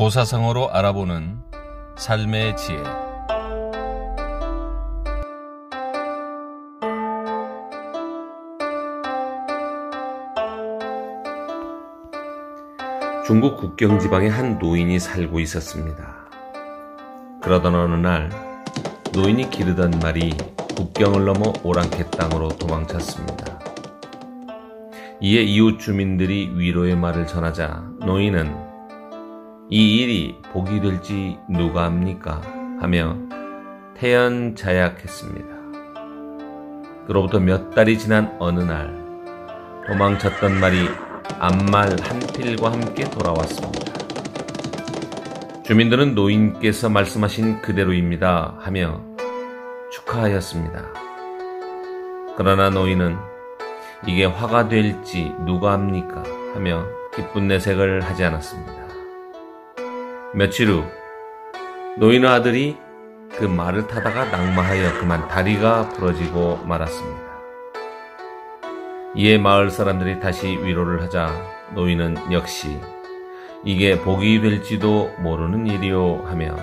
고사성어로 알아보는 삶의 지혜 중국 국경 지방에 한 노인이 살고 있었습니다. 그러던 어느 날 노인이 기르던 말이 국경을 넘어 오랑캐 땅으로 도망쳤습니다. 이에 이웃 주민들이 위로의 말을 전하자 노인은 이 일이 복이 될지 누가 압니까? 하며 태연자약했습니다. 그로부터 몇 달이 지난 어느 날 도망쳤던 말이 암말 한 필과 함께 돌아왔습니다. 주민들은 노인께서 말씀하신 그대로입니다 하며 축하하였습니다. 그러나 노인은 이게 화가 될지 누가 합니까? 하며 기쁜 내색을 하지 않았습니다. 며칠 후 노인의 아들이 그 말을 타다가 낙마하여 그만 다리가 부러지고 말았습니다. 이에 마을 사람들이 다시 위로를 하자 노인은 역시 이게 복이 될지도 모르는 일이요 하며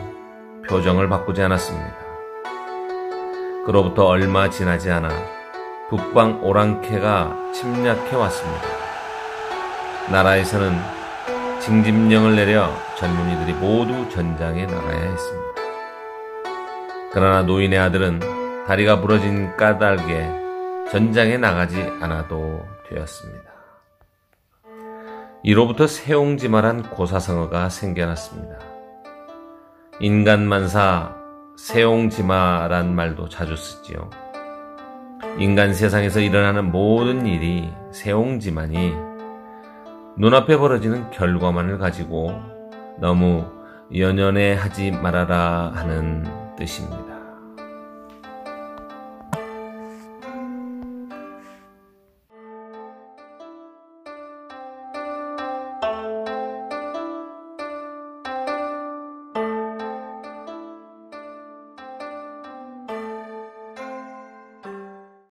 표정을 바꾸지 않았습니다. 그로부터 얼마 지나지 않아 북방 오랑캐가 침략해 왔습니다. 나라에서는 징집령을 내려 젊은이들이 모두 전장에 나가야 했습니다. 그러나 노인의 아들은 다리가 부러진 까닭에 전장에 나가지 않아도 되었습니다. 이로부터 세옹지마란 고사성어가 생겨났습니다. 인간만사 세옹지마란 말도 자주 쓰지요. 인간 세상에서 일어나는 모든 일이 세옹지마니 눈앞에 벌어지는 결과만을 가지고 너무 연연해 하지 말아라 하는 뜻입니다.